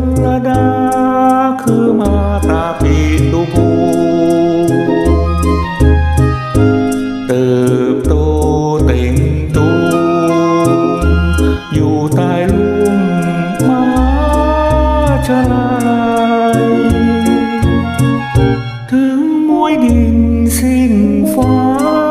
นละดาคือมาตาปีตุภูเติบโตเต่งตูอยู่ใต้ลุ่มม้ชลายถึงมวยดินสิ้นฟ้า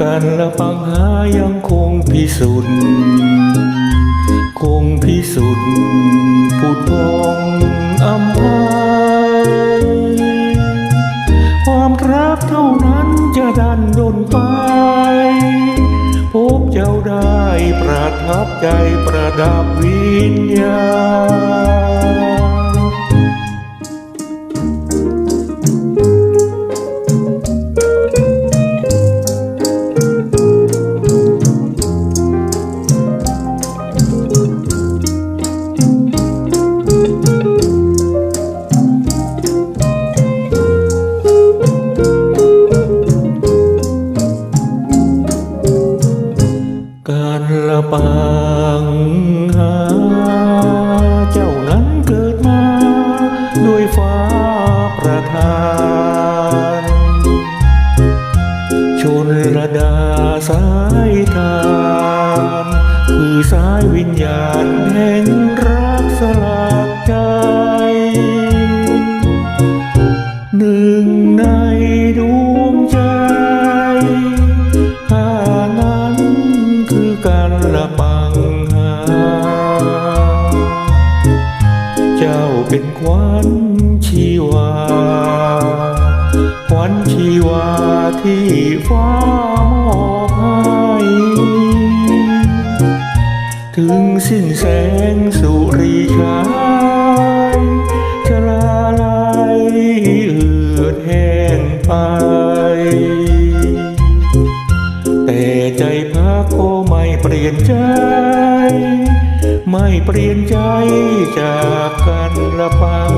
การละปังหายังคงพิสุทธิ์คงพิสุทธิ์ผุดพองอำพายความรักเท่านั้นจะดันดนไป พบเจ้าได้ประทับใจประดับวิญญาณางหา เจ้านั้นเกิดมา ด้วยฟ้าประทาน ชนระดาสายทาน คือสายวิญญาณแห่ง เป็นขวัญชีวาขวัญชีวาที่ฟ้ามอบให้ถึงสิ้นแสงสุริชายจะลาลายเอือดแห้งไป แต่ใจพักก็ไม่เปลี่ยนใจ ไม่เปลี่ยนใจจาก กันละปัง